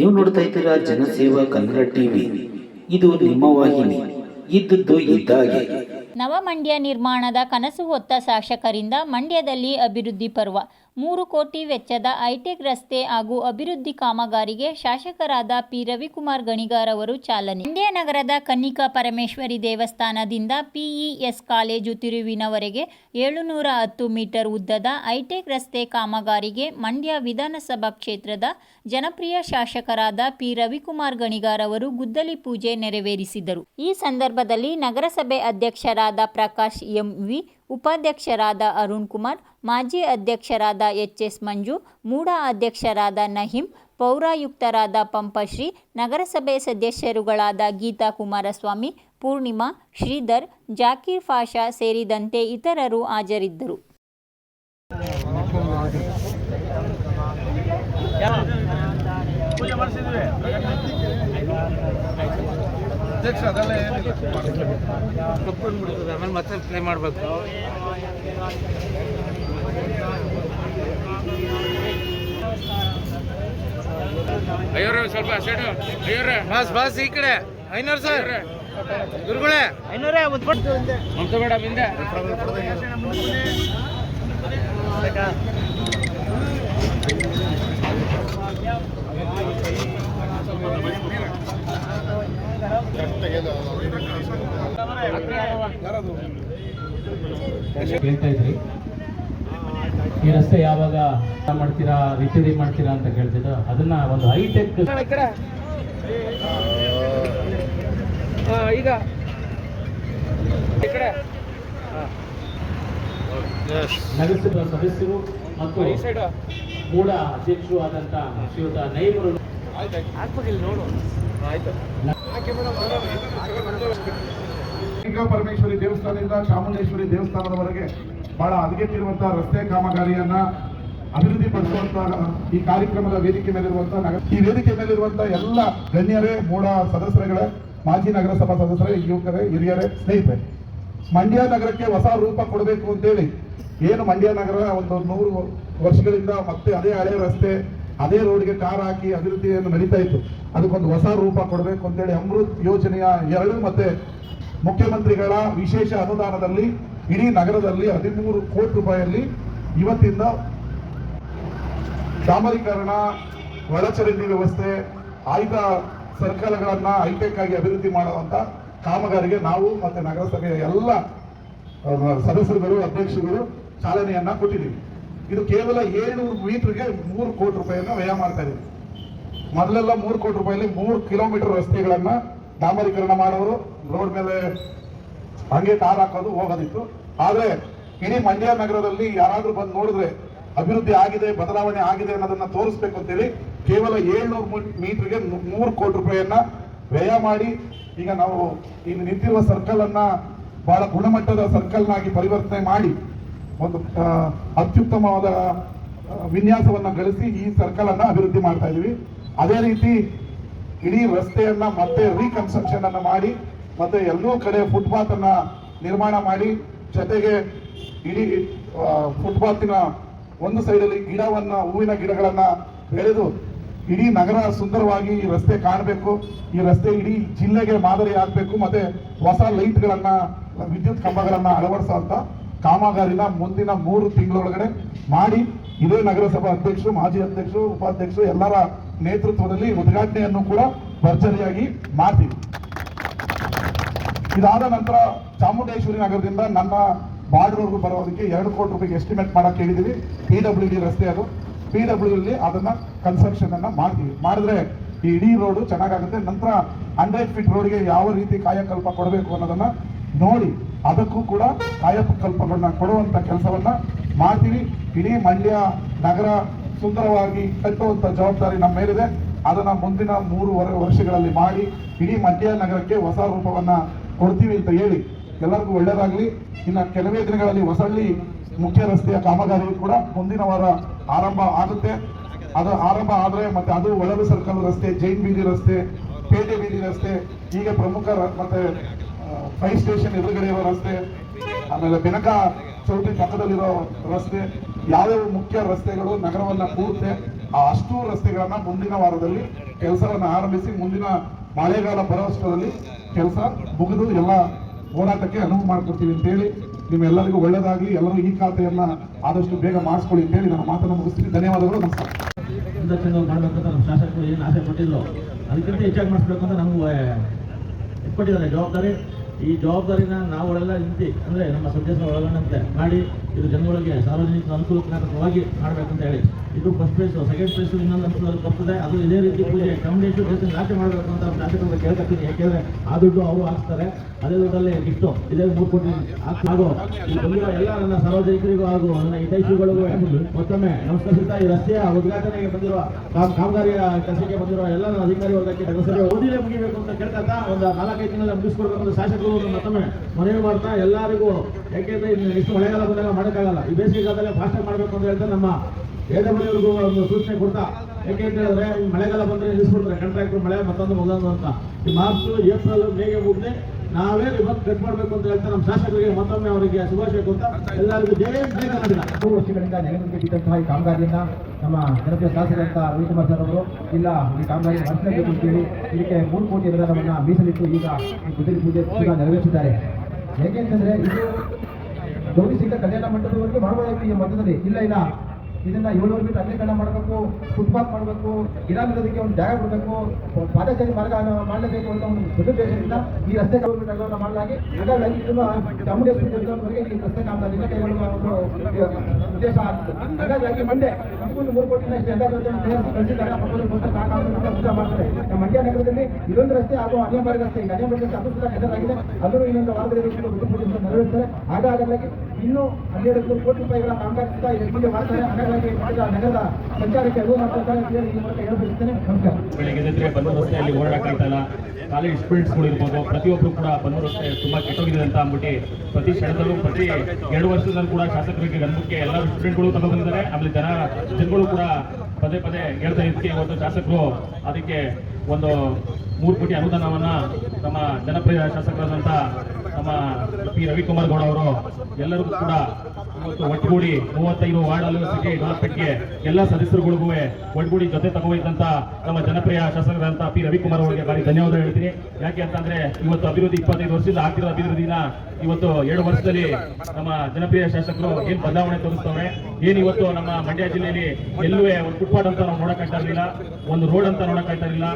ನೀವು ನೋಡ್ತಾ ಇದ್ದೀರಾ ಜನಸೇವಾ ಕನ್ನಡ ಟಿವಿ. ಇದು ನಿಮ್ಮ ವಾಹಿನಿ. ಇದ್ದದ್ದು ಇದ್ದಾಗೆ. ನವ ಮಂಡ್ಯ ನಿರ್ಮಾಣದ ಕನಸು ಹೊತ್ತ ಶಾಸಕರಿಂದ ಮಂಡ್ಯದಲ್ಲಿ ಅಭಿವೃದ್ಧಿ ಪರ್ವ. ಮೂರು ಕೋಟಿ ವೆಚ್ಚದ ಐಟೆಕ್ ರಸ್ತೆ ಹಾಗೂ ಅಭಿವೃದ್ಧಿ ಕಾಮಗಾರಿಗೆ ಶಾಸಕರಾದ ಪಿ. ರವಿಕುಮಾರ್ ಗಣಿಗಾರ್ ಅವರು ಚಾಲನೆ. ಮಂಡ್ಯ ನಗರದ ಕನ್ನಿಕಾ ಪರಮೇಶ್ವರಿ ದೇವಸ್ಥಾನದಿಂದ ಪಿಇಎಸ್ ಕಾಲೇಜು ತಿರುವಿನವರೆಗೆ ಏಳುನೂರ ಹತ್ತು ಮೀಟರ್ ಉದ್ದದ ಐಟೆಕ್ ರಸ್ತೆ ಕಾಮಗಾರಿಗೆ ಮಂಡ್ಯ ವಿಧಾನಸಭಾ ಕ್ಷೇತ್ರದ ಜನಪ್ರಿಯ ಶಾಸಕರಾದ ಪಿ. ರವಿಕುಮಾರ್ ಗಣಿಗಾರ್ ಅವರು ಗುದ್ದಲಿ ಪೂಜೆ ನೆರವೇರಿಸಿದರು. ಈ ಸಂದರ್ಭದಲ್ಲಿ ನಗರಸಭೆ ಅಧ್ಯಕ್ಷರಾದ ಪ್ರಕಾಶ್ ಎಂವಿ ಉಪಾಧ್ಯಕ್ಷರಾದ ಅರುಣ್ ಕುಮಾರ್, ಮಾಜಿ ಅಧ್ಯಕ್ಷರಾದ ಎಚ್ ಎಸ್ ಮಂಜು, ಮೂಡ ಅಧ್ಯಕ್ಷರಾದ ನಹೀಂ, ಪೌರಾಯುಕ್ತರಾದ ಪಂಪಶ್ರೀ, ನಗರಸಭೆ ಸದಸ್ಯರುಗಳಾದ ಗೀತಾ ಕುಮಾರಸ್ವಾಮಿ, ಪೂರ್ಣಿಮಾ, ಶ್ರೀಧರ್, ಜಾಕೀರ್ ಫಾಷಾ ಸೇರಿದಂತೆ ಇತರರು ಹಾಜರಿದ್ದರು. ಅಧ್ಯಕ್ಷ ಅದೆಲ್ಲ ಏನಿಲ್ಲ. ಕಪ್ಕೊಂಡ್ಬಿಡ್ತದೆ ಆಮೇಲೆ ಮತ್ತೆ ಪ್ಲೇ ಮಾಡಬೇಕು. ಅಯ್ಯೋರ ಸ್ವಲ್ಪ ಸೈಡು ಅಯ್ಯೋರ. ಬಾಸ್ ಬಾಸ್ ಈ ಕಡೆ. ಐನೂರು ಸರ್. ಗುರುಗಳೇ. ಐನೂರೇ ಮಮತಾ ಮೇಡಮ್ ಹಿಂದೆ. ಕೇಳ್ತಾ ಇದ್ರಿ. ಈ ರಸ್ತೆ ಯಾವಾಗ ಮಾಡ್ತೀರಾ ರಿಪೇರಿ ಮಾಡ್ತೀರಾ ಅಂತ ಕೇಳ್ತಿದ್ರು ಅದನ್ನ ಒಂದು ಹೈಟೆಕ್ ಈಗ. ನಗರಸಭಾ ಸದಸ್ಯರು ಮತ್ತು ಮೂಡ ಅಧ್ಯಕ್ಷರು ಆದಂತ ಶ್ರೀಯುತ ನೈಬರು ನೋಡು. ಆಯ್ತು. ಪರಮೇಶ್ವರಿ ದೇವಸ್ಥಾನದಿಂದ ಚಾಮುಂಡೇಶ್ವರಿ ದೇವಸ್ಥಾನದವರೆಗೆ ಬಹಳ ಹದಗೆಟ್ಟಿರುವಂತಹ ರಸ್ತೆ ಕಾಮಗಾರಿಯನ್ನ ಅಭಿವೃದ್ಧಿ ಪಡಿಸುವಂತಹ ಈ ಕಾರ್ಯಕ್ರಮದ ವೇದಿಕೆ ಮೇಲಿರುವಂತಹ ನಗರ ಈ ವೇದಿಕೆ ಮೇಲಿರುವಂತಹ ಎಲ್ಲ ಗಣ್ಯರೇ ಮೂಡ ಸದಸ್ಯರುಗಳೇ, ಮಾಜಿ ನಗರಸಭಾ ಸದಸ್ಯರೇ, ಯುವಕರೇ, ಹಿರಿಯರೇ, ಸ್ನೇಹಿತರೆ, ಮಂಡ್ಯ ನಗರಕ್ಕೆ ಹೊಸ ರೂಪ ಕೊಡಬೇಕು ಅಂತೇಳಿ ಏನು ಮಂಡ್ಯ ನಗರ ಒಂದು ನೂರು ವರ್ಷಗಳಿಂದ ಮತ್ತೆ ಅದೇ ಹಳೆ ರಸ್ತೆ, ಅದೇ ರೋಡ್ಗೆ ಕಾರ್ ಹಾಕಿ ಅಭಿವೃದ್ಧಿಯನ್ನು ನಡೀತಾ ಇತ್ತು. ಅದಕ್ಕೊಂದು ಹೊಸ ರೂಪ ಕೊಡಬೇಕು ಅಂತೇಳಿ ಅಮೃತ್ ಯೋಜನೆಯ ಎರಡು ಮತ್ತೆ ಮುಖ್ಯಮಂತ್ರಿಗಳ ವಿಶೇಷ ಅನುದಾನದಲ್ಲಿ, ಇಡೀ ನಗರದಲ್ಲಿ ಹದಿಮೂರು ಕೋಟಿ ರೂಪಾಯಿಯಲ್ಲಿ ಇವತ್ತಿಂದ ಡಾಮರೀಕರಣ, ಒಳಚರಂಡಿ ವ್ಯವಸ್ಥೆ, ಆಯ್ದ ಸರ್ಕಲ್ಗಳನ್ನ ಹೈಟೆಕ್ ಆಗಿ ಅಭಿವೃದ್ಧಿ ಮಾಡುವಂತ ಕಾಮಗಾರಿಗೆ ನಾವು ಮತ್ತು ನಗರಸಭೆಯ ಎಲ್ಲ ಸದಸ್ಯರುಗಳು, ಅಧ್ಯಕ್ಷರುಗಳು ಚಾಲನೆಯನ್ನ ಕೊಟ್ಟಿದ್ದೀವಿ. ಇದು ಕೇವಲ ಏಳ್ನೂರು ಮೀಟರ್ಗೆ ಮೂರು ಕೋಟಿ ರೂಪಾಯಿಯನ್ನು ವ್ಯಯ ಮಾಡ್ತಾ ಇದ್ದೀವಿ ಮೊದಲೆಲ್ಲ ಮೂರು ಕೋಟಿ ರೂಪಾಯಿಲಿ ಮೂರು ಕಿಲೋಮೀಟರ್ ರಸ್ತೆಗಳನ್ನ ಡಾಮರೀಕರಣ ಮಾಡೋರು ರೋಡ್ ಮೇಲೆ ಹಂಗೆ ಕಾರ್ ಹಾಕೋದು ಹೋಗೋದಿತ್ತು. ಆದರೆ ಇಡೀ ಮಂಡ್ಯ ನಗರದಲ್ಲಿ ಯಾರಾದರೂ ಬಂದು ನೋಡಿದ್ರೆ ಅಭಿವೃದ್ಧಿ ಆಗಿದೆ, ಬದಲಾವಣೆ ಆಗಿದೆ ಅನ್ನೋದನ್ನ ತೋರಿಸ್ಬೇಕು ಅಂತೇಳಿ ಕೇವಲ ಏಳ್ನೂರು ಮೀಟರ್ಗೆ ಮೂರು ಕೋಟಿ ರೂಪಾಯಿಯನ್ನ ವ್ಯಯ ಮಾಡಿ ಈಗ ನಾವು ಇಲ್ಲಿ ನಿಂತಿರುವ ಸರ್ಕಲ್ ಅನ್ನ ಬಹಳ ಗುಣಮಟ್ಟದ ಸರ್ಕಲ್ನಾಗಿ ಪರಿವರ್ತನೆ ಮಾಡಿ ಒಂದು ಅತ್ಯುತ್ತಮವಾದ ವಿನ್ಯಾಸವನ್ನ ಗಳಿಸಿ ಈ ಸರ್ಕಲ್ ಅನ್ನ ಅಭಿವೃದ್ಧಿ ಮಾಡ್ತಾ ಇದೀವಿ. ಅದೇ ರೀತಿ ಇಡೀ ರಸ್ತೆಯನ್ನ ಮತ್ತೆ ರೀಕನ್ಸ್ಟ್ರಕ್ಷನ್ ಅನ್ನ ಮಾಡಿ ಮತ್ತೆ ಎಲ್ಲರೂ ಕಡೆ ಫುಟ್ಪಾತ್ ಅನ್ನ ನಿರ್ಮಾಣ ಮಾಡಿ, ಜೊತೆಗೆ ಇಡೀ ಫುಟ್ಪಾತಿನ ಒಂದು ಸೈಡಲ್ಲಿ ಗಿಡವನ್ನ, ಹೂವಿನ ಗಿಡಗಳನ್ನ ಬೆಳೆದು ಇಡೀ ನಗರ ಸುಂದರವಾಗಿ ಈ ರಸ್ತೆ ಕಾಣಬೇಕು. ಈ ರಸ್ತೆ ಇಡೀ ಜಿಲ್ಲೆಗೆ ಮಾದರಿ ಆಗಬೇಕು. ಮತ್ತೆ ಹೊಸ ಲೈಟ್ಗಳನ್ನ, ವಿದ್ಯುತ್ ಕಂಬಗಳನ್ನ ಅಳವಡಿಸುವಂತ ಕಾಮಗಾರಿನ ಮುಂದಿನ ಮೂರು ತಿಂಗಳೊಳಗಡೆ ಮಾಡಿ ಇದೇ ನಗರಸಭಾ ಅಧ್ಯಕ್ಷರು, ಮಾಜಿ ಅಧ್ಯಕ್ಷರು, ಉಪಾಧ್ಯಕ್ಷರು ಎಲ್ಲರ ನೇತೃತ್ವದಲ್ಲಿ ಉದ್ಘಾಟನೆಯನ್ನು ಕೂಡ ಭರ್ಜರಿಯಾಗಿ ಮಾಡ್ತೀವಿ. ಇದಾದ ನಂತರ ಚಾಮುಂಡೇಶ್ವರಿ ನಗರದಿಂದ ನನ್ನ ಬಾರ್ಡ್ವರೆಗೂ ಬರೋದಕ್ಕೆ ಎರಡು ಕೋಟಿ ರೂಪಾಯಿ ಎಸ್ಟಿಮೇಟ್ ಮಾಡೋಕ್ಕೆ ಹೇಳಿದ್ದೀವಿ ಪಿ ಡಬ್ಲ್ಯೂ ಡಿ ರಸ್ತೆ ಅದು. ಪಿ ಡಬ್ಲ್ಯೂ ಅಲ್ಲಿ ಅದನ್ನ ಕನ್ಸ್ಟ್ರಕ್ಷನ್ ಅನ್ನ ಮಾಡ್ತೀವಿ. ಮಾಡಿದ್ರೆ ಈ ಇಡೀ ರೋಡು ಚೆನ್ನಾಗಾಗುತ್ತೆ. ನಂತರ ಹಂಡ್ರೆಡ್ ಫೀಟ್ ರೋಡ್ಗೆ ಯಾವ ರೀತಿ ಕಾಯಕಲ್ಪ ಕೊಡಬೇಕು ಅನ್ನೋದನ್ನ ನೋಡಿ, ಅದಕ್ಕೂ ಕೂಡ ಕಾಯಕಲ್ಪಗಳನ್ನ ಕೊಡುವಂತ ಕೆಲಸವನ್ನ ಮಾಡ್ತೀವಿ. ಇಡೀ ಮಂಡ್ಯ ನಗರ ಸುಂದರವಾಗಿ ಕಟ್ಟುವಂಥ ಜವಾಬ್ದಾರಿ ನಮ್ಮ ಮೇಲಿದೆ. ಅದನ್ನ ಮುಂದಿನ ಮೂರುವರೆ ವರ್ಷಗಳಲ್ಲಿ ಮಾಡಿ, ಇಡೀ ಮಂಡ್ಯ ನಗರಕ್ಕೆ ಹೊಸ ರೂಪವನ್ನ ಕೊಡ್ತೀವಿ ಅಂತ ಹೇಳಿ ಎಲ್ಲರಿಗೂ ಒಳ್ಳೆಯದಾಗಲಿ ಇನ್ನ ಕೆಲವೇ ದಿನಗಳಲ್ಲಿ ಹೊಸಳ್ಳಿ ಮುಖ್ಯ ರಸ್ತೆಯ ಕಾಮಗಾರಿ ಕೂಡ ಮುಂದಿನ ವಾರ ಆರಂಭ ಆಗುತ್ತೆ. ಅದು ಆರಂಭ ಆದ್ರೆ ಮತ್ತೆ ಅದು ಒಳಲು ಸರ್ಕಲ್ ರಸ್ತೆ, ಜೈನ್ ಬೀದಿ ರಸ್ತೆ, ಪೇಟೆ ಬೀದಿ ರಸ್ತೆ, ಹೀಗೆ ಪ್ರಮುಖ ಮತ್ತೆ ಫೈರ್ ಸ್ಟೇಷನ್ ಎದುರುಗಡೆ ರಸ್ತೆ, ಆಮೇಲೆ ಬೆನಕ ಚೌಟಿ ಪಕ್ಕದಲ್ಲಿರೋ ರಸ್ತೆ, ಯಾವ್ಯಾವ ಮುಖ್ಯ ರಸ್ತೆಗಳು ನಗರವನ್ನ ಕೂರುತ್ತೆ ಆ ಅಷ್ಟು ರಸ್ತೆಗಳನ್ನ ಮುಂದಿನ ವಾರದಲ್ಲಿ ಕೆಲಸವನ್ನು ಆರಂಭಿಸಿ ಮುಂದಿನ ಮಳೆಗಾಲ ಬರೋಷ್ಟರಲ್ಲಿ ಕೆಲಸ ಮುಗಿದು ಎಲ್ಲ ಹೋರಾಟಕ್ಕೆ ಅನುವು ಮಾಡಿಕೊಡ್ತೀವಿ ಅಂತೇಳಿ ನಿಮ್ಮೆಲ್ಲರಿಗೂ ಒಳ್ಳೆಯದಾಗಲಿ, ಎಲ್ಲರೂ ಈ ಖಾತೆಯನ್ನು ಆದಷ್ಟು ಬೇಗ ಮಾಡಿಸ್ಕೊಳ್ಳಿ ಅಂತೇಳಿ ನಾನು ಮಾತನ್ನು ಮುಗಿಸ್ತೀನಿ. ಧನ್ಯವಾದಗಳು, ನಮಸ್ಕಾರ. ಮಾಡ್ಬೇಕಂತ ನಮ್ಮ ಶಾಸಕರು ಏನು ಆಸೆ ಕೊಟ್ಟಿಲ್ಲೋ ಅದಕ್ಕಿಂತ ಹೆಚ್ಚಾಗಿ ಮಾಡಿಸ್ಬೇಕು ಅಂತ ನಮ್ಗೆ ಕೊಟ್ಟಿದ್ದಾರೆ ಜವಾಬ್ದಾರಿ. ಈ ಜವಾಬ್ದಾರಿನ ನಾವುಗಳೆಲ್ಲ ನಿಂತಿ, ಅಂದರೆ ನಮ್ಮ ಸದಸ್ಯರ ಒಳಗೊಂಡಂತೆ ಮಾಡಿ, ಇದು ಜನಗಳಿಗೆ ಸಾರ್ವಜನಿಕ ಅನುಕೂಲಕರವಾಗಿ ಮಾಡಬೇಕಂತ ಹೇಳಿ. ಇದು ಫಸ್ಟ್ ಪ್ಲೇಸ್ ಸೆಕೆಂಡ್ ಪ್ಲೇಸ್ ಇನ್ನೊಂದು ಅನುಕೂಲ ಬರ್ತದೆ. ಅದು ಇದೇ ರೀತಿ ಪೂಜೆ ಚಾಮುಂಡೇಶ್ವರಿ ದೇವಸ್ಥಾನ ನಾಟಿ ಮಾಡಬೇಕು ಅಂತ ಶಾಸಕರು ಕೇಳ್ಕೊತೀನಿ ಯಾಕೆಂದರೆ ಆ ದುಡ್ಡು ಅವರು ಹಾಕ್ತಾರೆ ಅದೇ ದುಡ್ಡಲ್ಲಿ ಇಷ್ಟು ಇದೇ ಮೂರು ಕೋಟಿ ಹಾಗೂ ಬಂದಿರೋ ಎಲ್ಲ ನನ್ನ ಸಾರ್ವಜನಿಕರಿಗೂ ಹಾಗೂ ನನ್ನ ಹಿತೈಷಿಗಳಿಗೂ ಮತ್ತೊಮ್ಮೆ ನಮಸ್ಕರಿಸುತ್ತಾ ಈ ರಸ್ತೆಯ ಉದ್ಘಾಟನೆಗೆ ಬಂದಿರುವ ಕಾಮ್- ಕಾಮಗಾರಿಯ ಕೆಲಸಕ್ಕೆ ಬಂದಿರುವ ಎಲ್ಲ ಅಧಿಕಾರಿ ವರ್ಗಕ್ಕೆ ಓದಿಲೇ ಮುಗಿಬೇಕು ಅಂತ ಕೇಳ್ತಾ ಒಂದು ನಾಲ್ಕೈದು ತಿಂಗಳ ಮುಗಿಸ್ಕೊಡ್ಬೇಕು ಅಂತ ಶಾಸಕರು ಮತ್ತೊಮ್ಮೆ ಮನವಿ ಮಾಡ್ತಾ ಎಲ್ಲರಿಗೂ ಯಾಕೆಂದ್ರೆ ಇಷ್ಟು ಮಳೆಗಾಲ ಬಂದಾಗ ಮಾಡೋಕ್ಕಾಗಲ್ಲ. ಈ ಬೇಸಿಗೆಗಾಲದಲ್ಲೇ ಫಾಸ್ಟಾಗಿ ಮಾಡಬೇಕು ಅಂತ ಹೇಳ್ತಾ ನಮ್ಮ ವೇದಮಣಿಯವ್ರಿಗೂ ಒಂದು ಸೂಚನೆ ಕೊಡ್ತಾ ಯಾಕೆ ಅಂತ ಹೇಳಿದ್ರೆ ಮಳೆಗಾಲ ಬಂದ್ರೆ ನಿಲ್ಲಿಸ್ಬಿಡ್ತಾರೆ. ಕಾಂಟ್ರಾಕ್ಟರ್ ಮಳೆ ಮತ್ತೊಂದು ಹೋಗೋದು ಅಂತ. ಈ ಮಾರ್ಚ್, ಏಪ್ರಿಲ್, ಮೇಗೆ ಮುಗ್ದೆ ನಾವೇ ಇವತ್ತು ಕಟ್ ಮಾಡಬೇಕು ಅಂತ ಹೇಳ್ತಾ ನಮ್ಮ ಶಾಸಕರಿಗೆ ಮತ್ತೊಮ್ಮೆ ಅವರಿಗೆ ಶುಭಾಶಯ ಕೊಡ್ತಾ ಎಲ್ಲರಿಗೂ ಜಯ ಮೂರು ವರ್ಷಗಳಿಂದ ನೆಲಗುಂದಿಗೆ ಬಿದ್ದಂತಹ ಈ ಕಾಮಗಾರಿಯನ್ನ ನಮ್ಮ ಜನಪ್ರಿಯ ಶಾಸಕರಂತ ರವಿಕುಮಾರ್ ಸರ್ ಅವರು, ಇಲ್ಲ ಈ ಕಾಮಗಾರಿ ಮಾಡಿಸಲೇಬೇಕು ಅಂತೇಳಿ ಇದಕ್ಕೆ ಮೂರು ಕೋಟಿ ಅನುದಾನವನ್ನ ಮೀಸಲಿಟ್ಟು ಈಗ ಗುದ್ದಿ ಪೂಜೆ ಕೂಡ ನೆರವೇರಿಸಿದ್ದಾರೆ. ಹೇಗೆಂತಂದ್ರೆ ಇದು ಗೌರಿ ಕಲ್ಯಾಣ ಮಂಟಪದವರೆಗೆ ಮಾಡಬಹುದಾಗಿತ್ತು ಈ ಮಠದಲ್ಲಿ. ಇಲ್ಲ ಇಲ್ಲ. ಇದನ್ನ ಏಳುವರೆ ಬಿಟ್ಟು ಅಗಲೀಕರಣ ಮಾಡಬೇಕು ಫುಟ್ಪಾತ್ ಮಾಡಬೇಕು ಗಿಡ ಬಿಡೋದಕ್ಕೆ ಒಂದು ಜಾಗ ಬಿಡಬೇಕು ಪಾದಚಾರಿ ಮಾರ್ಗ ಮಾಡಲೇಬೇಕು ಅಂತ ಒಂದು ದೊಡ್ಡ ಈ ರಸ್ತೆ ಮೀಟರ್ ಅಗಲವನ್ನು ಮಾಡಲಾಗಿ, ಹಾಗಾಗಿ ದೇವಸ್ಥಾನದವರೆಗೆ ಈ ರಸ್ತೆ ಕಾಮಗಾರಿಯಿಂದ ಕೈಗೊಳ್ಳುವ ಒಂದು ಉದ್ದೇಶ ಆಗ್ತದೆ. ಹಾಗಾಗಿ ಮಂಡ್ಯ ನಮಗೊಂದು ಮೂರು ಕೋಟಿ ಕಳಿಸಿದಾಗ ಮಾಡ್ತಾರೆ. ನಮ್ಮ ಮಂಡ್ಯ ನಗರದಲ್ಲಿ ಇದೊಂದು ರಸ್ತೆ ಹಾಗೂ ಅನ್ಯಮಾರಿ ರಸ್ತೆ ಈಗ ಅನ್ಯಮಾರಿ ರಸ್ತೆ ಅದು ಕೂಡ ಹೆಸರಾಗಿದೆ ಅದನ್ನು ಇನ್ನೊಂದು ವಾರದಲ್ಲಿ ಹಾಗಾಗಿ ಇನ್ನೂ ಹನ್ನೆರಡು ನೂರು ಕೋಟಿ ರೂಪಾಯಿಗಳ ಕಾಮಗಾರಿ ಎಲ್ಲಿಗೆ ಮಾಡ್ತಾರೆ. ಹಣಗಳಿಗೆ ಮಾಡಿದ ನಗರದ ಸಂಚಾರಕ್ಕೆ ಅನುವು ಮಾಡ್ತಾರೆ ಅಂತ ಈ ಮೂಲಕ ಹೇಳ್ಬಿಡ್ತೇನೆ ನಮಸ್ಕಾರ. ಬೆಳಿಗ್ಗೆ ಬನ್ನೂರು ರಸ್ತೆಯಲ್ಲಿ ಓಡಾಡ್ತಾ ಇಲ್ಲ ಕಾಲೇಜ್ ಸ್ಟೂಡೆಂಟ್ಸ್ಗಳು ಇರ್ಬೋದು. ಪ್ರತಿಯೊಬ್ಬರು ಕೂಡ ಬಂದು ರಸ್ತೆ ತುಂಬ ಕೆಟ್ಟೋಗಿದೆ ಅಂತ ಅಂದ್ಬಿಟ್ಟು ಪ್ರತಿ ಕ್ಷಣದಲ್ಲೂ, ಪ್ರತಿ ಎರಡು ವರ್ಷದಲ್ಲೂ ಕೂಡ ಶಾಸಕರಿಗೆ ಗಮನಕ್ಕೆ ಎಲ್ಲ ಸ್ಟೂಡೆಂಟ್ಗಳು ತಗೊಂಡ್ಬಂದಿದ್ದಾರೆ. ಆಮೇಲೆ ಜನ ಜನಗಳು ಕೂಡ ಪದೇ ಪದೇ ಹೇಳ್ತಾ ಇದಕ್ಕೆ ಇವತ್ತು ಶಾಸಕರು ಅದಕ್ಕೆ ಒಂದು ಮೂರು ಕೋಟಿ ಅನುದಾನವನ್ನ ನಮ್ಮ ಜನಪ್ರಿಯ ಶಾಸಕರಾದಂಥ ನಮ್ಮ ಪಿ ರವಿಕುಮಾರ್ ಗೌಡ ಅವರು ಎಲ್ಲರಿಗೂ ಕೂಡ ಇವತ್ತು ಒಟ್ಟುಗೂಡಿ ಮೂವತ್ತೈದು ವಾರ್ಡ್ ಸಿಟಿ ಡೆವಲಪ್ಮೆಂಟ್ಗೆ ಎಲ್ಲ ಸದಸ್ಯರುಗಳಿಗೂ ಒಟ್ಟುಗೂಡಿ ಜೊತೆ ತಗೋಯ್ತಂತ ನಮ್ಮ ಜನಪ್ರಿಯ ಶಾಸಕರಂತ ಪಿ. ರವಿಕುಮಾರ್ ಅವರಿಗೆ ಬಾರಿ ಧನ್ಯವಾದ ಹೇಳ್ತೀನಿ. ಯಾಕೆ ಅಂತಂದ್ರೆ ಇವತ್ತು ಅಭಿವೃದ್ಧಿ ಇಪ್ಪತ್ತೈದು ವರ್ಷದಿಂದ ಆಗ್ತಿರೋ ಅಭಿವೃದ್ಧಿನ ಇವತ್ತು ಎರಡು ವರ್ಷದಲ್ಲಿ ನಮ್ಮ ಜನಪ್ರಿಯ ಶಾಸಕರು ಏನ್ ಬದಲಾವಣೆ ತೋರಿಸ್ತವ್ರೆ? ಏನ್ ಇವತ್ತು ನಮ್ಮ ಮಂಡ್ಯ ಜಿಲ್ಲೆಯಲ್ಲಿ ಎಲ್ಲೂ ಒಂದು ಫುಟ್ಪಾತ್ ಅಂತ ನಾವು ನೋಡಕ್ಕಾಗ್ತಾ ಒಂದು ರೋಡ್ ಅಂತ ನೋಡಕ್ಕಾಗ್ತಾ ಇರಲಿಲ್ಲ,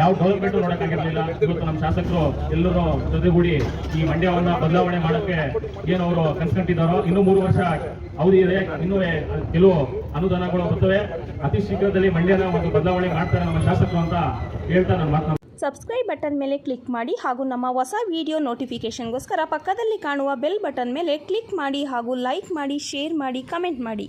ಯಾವ ಡೆವಲಪ್ಮೆಂಟ್ ನೋಡಕ್ಕಾಗಿರ್ಲಿಲ್ಲ ಇವತ್ತು ನಮ್ಮ ಶಾಸಕರು ಎಲ್ಲರೂ ಜೊತೆಗೂಡಿ ಈ ಮಂಡ್ಯವನ್ನ ಬದಲಾವಣೆ ಮಾಡಕ್ಕೆ ಏನು ಅವರು ಕನ್ಸ್ಕೊಂಡಿದ್ದಾರೋ ಇನ್ನೂ ಮೂರು ವರ್ಷ ಅವಧಿ ಇದೆ. ಇನ್ನೂ ಕೆಲವು ಅನುದಾನಗಳು ಬರ್ತವೆ. ಅತಿ ಶೀಘ್ರದಲ್ಲಿ ಮಂಡ್ಯನ ಒಂದು ಬದಲಾವಣೆ ಮಾಡ್ತಾರೆ ನಮ್ಮ ಶಾಸಕರು ಅಂತ ಹೇಳ್ತಾ ನಾನು ಮಾತನಾಡ ಸಬ್ಸ್ಕ್ರೈಬ್ ಬಟನ್ ಮೇಲೆ ಕ್ಲಿಕ್ ಮಾಡಿ ಹಾಗೂ ನಮ್ಮ ಹೊಸ ವಿಡಿಯೋ ನೋಟಿಫಿಕೇಷನ್ಗೋಸ್ಕರ ಪಕ್ಕದಲ್ಲಿ ಕಾಣುವ ಬೆಲ್ ಬಟನ್ ಮೇಲೆ ಕ್ಲಿಕ್ ಮಾಡಿ ಹಾಗೂ ಲೈಕ್ ಮಾಡಿ ಶೇರ್ ಮಾಡಿ ಕಮೆಂಟ್ ಮಾಡಿ.